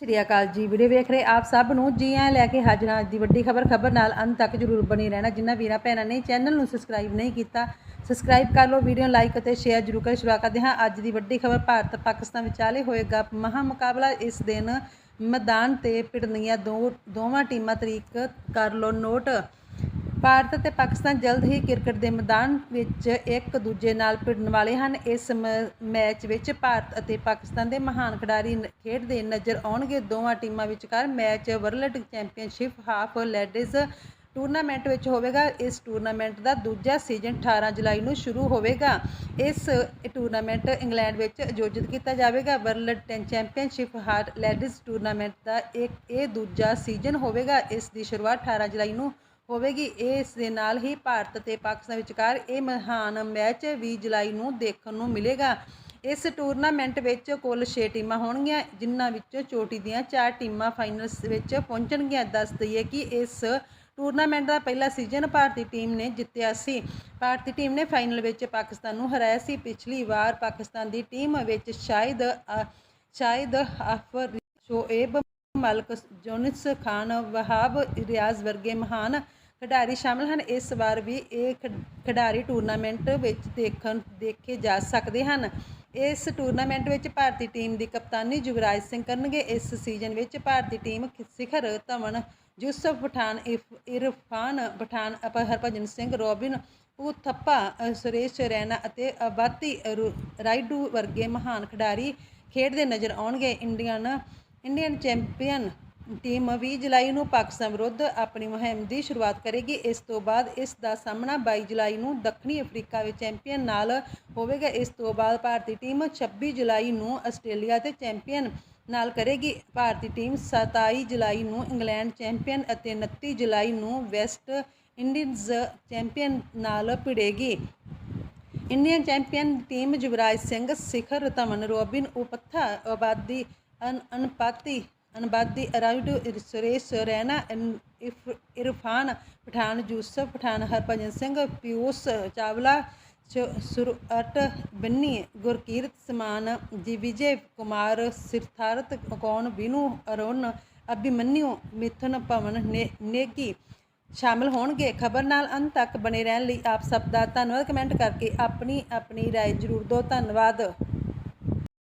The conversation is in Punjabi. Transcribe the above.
ਸ਼੍ਰੀ ਅਕਾਲ ਜੀ। ਵੀਡੀਓ ਵੇਖ ਰਹੇ ਆਪ ਸਭ ਨੂੰ ਜੀ ਆਇਆਂ ਲੈ ਕੇ ਹਾਜ਼ਰਾਂ ਅੱਜ ਦੀ ਵੱਡੀ ਖਬਰ ਖਬਰ ਨਾਲ ਅੰਤ ਤੱਕ ਜਰੂਰ ਬਣੀ ਰਹਿਣਾ। ਜਿਨ੍ਹਾਂ ਵੀਰਾਂ ਭੈਣਾਂ ਨੇ ਚੈਨਲ ਨੂੰ ਸਬਸਕ੍ਰਾਈਬ ਨਹੀਂ ਕੀਤਾ ਸਬਸਕ੍ਰਾਈਬ ਕਰ ਲਓ, ਵੀਡੀਓ ਲਾਈਕ ਅਤੇ ਸ਼ੇਅਰ ਜਰੂਰ ਕਰ ਸ਼ੁਰੂ ਕਰਦੇ ਹਾਂ। ਅੱਜ ਦੀ ਵੱਡੀ ਖਬਰ, ਭਾਰਤ ਪਾਕਿਸਤਾਨ ਵਿਚਾਲੇ ਹੋਏਗਾ ਮਹਾ ਮੁਕਾਬਲਾ ਇਸ ਦਿਨ ਮੈਦਾਨ ਤੇ ਭਿੜਨੀਆਂ ਦੋ, ਦੋਵਾਂ ਟੀਮਾਂ ਤਰੀਕ ਕਰ ਲਓ ਨੋਟ। ਭਾਰਤ ਅਤੇ ਪਾਕਿਸਤਾਨ ਜਲਦ ਹੀ ਕ੍ਰਿਕਟ ਦੇ ਮੈਦਾਨ ਵਿੱਚ ਇੱਕ ਦੂਜੇ ਨਾਲ ਭਿੜਨ ਵਾਲੇ ਹਨ। ਇਸ ਮ- ਮੈਚ ਵਿੱਚ ਭਾਰਤ ਅਤੇ ਪਾਕਿਸਤਾਨ ਦੇ ਮਹਾਨ ਖਿਡਾਰੀ ਖੇਡਦੇ ਨਜ਼ਰ ਆਉਣਗੇ। ਦੋਵਾਂ ਟੀਮਾਂ ਵਿਚਕਾਰ match world championship of legends tournament ਵਿੱਚ ਹੋਵੇਗਾ। ਇਸ ਟੂਰਨਾਮੈਂਟ ਦਾ ਦੂਜਾ ਸੀਜ਼ਨ 18 ਜੁਲਾਈ ਨੂੰ ਸ਼ੁਰੂ ਹੋਵੇਗਾ। ਇਸ ਟੂਰਨਾਮੈਂਟ ਇੰਗਲੈਂਡ ਵਿੱਚ ਆਯੋਜਿਤ ਕੀਤਾ ਜਾਵੇਗਾ। ਵਰਲਡ ਟੈਨ ਚੈਂਪੀਅਨਸ਼ਿਪ ਹਾਰਟ ਲੈਡੀਜ਼ ਟੂਰਨਾਮੈਂਟ ਦਾ ਇੱਕ, ਇਹ ਦੂਜਾ ਸੀਜ਼ਨ ਹੋਵੇਗਾ। ਇਸ ਦੀ ਸ਼ੁਰੂਆਤ 18 ਜੁਲਾਈ ਨੂੰ ਹੋਵੇਗੀ। ਇਸ ਦੇ ਨਾਲ ਹੀ ਭਾਰਤ ਤੇ ਪਾਕਿਸਤਾਨ ਵਿਚਕਾਰ ਇਹ ਮਹਾਨ ਮੈਚ 20 ਜੁਲਾਈ ਨੂੰ ਦੇਖਣ ਨੂੰ ਮਿਲੇਗਾ। ਇਸ ਟੂਰਨਾਮੈਂਟ ਵਿੱਚ ਕੁੱਲ 6 ਟੀਮਾਂ ਹੋਣਗੀਆਂ, ਜਿਨ੍ਹਾਂ ਵਿੱਚੋਂ ਚੋਟੀ ਦੀਆਂ 4 ਟੀਮਾਂ ਫਾਈਨਲਸ ਵਿੱਚ ਪਹੁੰਚਣਗੀਆਂ। ਦੱਸ ਦਈਏ ਕਿ ਇਸ ਟੂਰਨਾਮੈਂਟ ਦਾ ਪਹਿਲਾ ਸੀਜ਼ਨ ਭਾਰਤੀ ਟੀਮ ਨੇ ਜਿੱਤਿਆ ਸੀ। ਭਾਰਤੀ ਟੀਮ ਨੇ ਫਾਈਨਲ ਵਿੱਚ ਪਾਕਿਸਤਾਨ ਨੂੰ ਹਰਾਇਆ ਸੀ। ਪਿਛਲੀ ਵਾਰ ਪਾਕਿਸਤਾਨ ਦੀ ਟੀਮ ਵਿੱਚ ਸ਼ਾਇਦ ਸ਼ਾਇਦ ਆਫਰ ਸ਼ੋਏਬ, ਮਲਕ ਜੋਨਸ ਖਾਨ, ਵਹਾਬ ਰਿਆਜ਼ ਵਰਗੇ ਮਹਾਨ ਖਿਡਾਰੀ ਸ਼ਾਮਲ ਹਨ। ਇਸ ਵਾਰ ਵੀ ਇਹ ਖਿਡਾਰੀ ਟੂਰਨਾਮੈਂਟ ਵਿੱਚ ਦੇਖਣ, ਦੇਖੇ ਜਾ ਸਕਦੇ ਹਨ। ਇਸ ਟੂਰਨਾਮੈਂਟ ਵਿੱਚ ਭਾਰਤੀ ਟੀਮ ਦੀ ਕਪਤਾਨੀ ਯੁਵਰਾਜ ਸਿੰਘ ਕਰਨਗੇ। ਇਸ ਸੀਜ਼ਨ ਵਿੱਚ ਭਾਰਤੀ ਟੀਮ ਸਿਖਰ ਧਵਨ, ਯੂਸਫ ਪਠਾਨ ਇਫ- ਇਰਫਾਨ ਪਠਾਨ ਅਪ ਹਰਭਜਨ ਸਿੰਘ, ਰੋਬਿਨ ਉਥੱਪਾ ਸੁਰੇਸ਼ ਰੈਨਾ ਅਤੇ ਅਬਾਤੀ ਰੂ- ਰਾਈਡੂ ਵਰਗੇ ਮਹਾਨ ਖਿਡਾਰੀ ਖੇਡਦੇ ਨਜ਼ਰ ਆਉਣਗੇ। ਇੰਡੀਅਨ ਇੰਡੀਅਨ ਚੈਂਪੀਅਨ ਟੀਮ 20 ਜੁਲਾਈ ਨੂੰ ਪਾਕਿਸਤਾਨ ਵਿਰੁੱਧ ਆਪਣੀ ਮੁਹਿੰਮ ਦੀ ਸ਼ੁਰੂਆਤ ਕਰੇਗੀ। ਇਸ ਤੋਂ ਬਾਅਦ ਇਸ ਦਾ ਸਾਹਮਣਾ 22 ਜੁਲਾਈ ਨੂੰ ਦੱਖਣੀ ਅਫਰੀਕਾ ਵਿੱਚ ਚੈਂਪੀਅਨ ਨਾਲ ਹੋਵੇਗਾ। ਇਸ ਤੋਂ ਬਾਅਦ ਭਾਰਤੀ ਟੀਮ 26 ਜੁਲਾਈ ਨੂੰ ਆਸਟ੍ਰੇਲੀਆ ਤੇ ਚੈਂਪੀਅਨ ਨਾਲ ਕਰੇਗੀ। ਭਾਰਤੀ ਟੀਮ 27 ਜੁਲਾਈ ਨੂੰ ਇੰਗਲੈਂਡ ਚੈਂਪੀਅਨ ਅਤੇ 29 ਜੁਲਾਈ ਨੂੰ ਵੈਸਟ ਇੰਡੀਜ਼ ਚੈਂਪੀਅਨ ਨਾਲ ਭਿੜੇਗੀ। Indian champion team Yuvraj Singh, Shikhar Dhawan Robin, ਉਪੱਥਾ, ਆਬਾਦੀ ਅਨ ਅਨਪਾਤੀ ਅਨਬਾਦੀ ਅਰਾਈਡੂ ਸੁਰੇਸ਼ ਰੈਨਾ ਇਨ- ਇਫ- ਇਰਫਾਨ ਪਠਾਨ ਯੂਸਫ ਪਠਾਨ ਹਰਭਜਨ ਸਿੰਘ ਪਿਊਸ ਚਾਵਲਾ ਸ਼- ਸੁਰਅਟ ਬੰਨੀ ਗੁਰਕੀਰਤ ਸਮਾਨ ਜੀ ਵਿਜੇ ਕੁਮਾਰ ਸਿਰਥਾਰਥ ਕੌਣ ਵਿਨੂ ਅਰੁਣ ਅਭਿਮਨਿਊ ਮਿਥੁਨ ਭਵਨ ਨੇ- ਨੇਗੀ ਸ਼ਾਮਲ ਹੋਣਗੇ ਖਬਰ ਨਾਲ ਅੰਤ ਤੱਕ ਬਣੇ ਰਹਿਣ ਲਈ ਆਪ ਸਭ ਦਾ ਧੰਨਵਾਦ ਕਮੈਂਟ ਕਰਕੇ ਆਪਣੀ ਆਪਣੀ رائے ਜ਼ਰੂਰ ਦਿਓ ਧੰਨਵਾਦ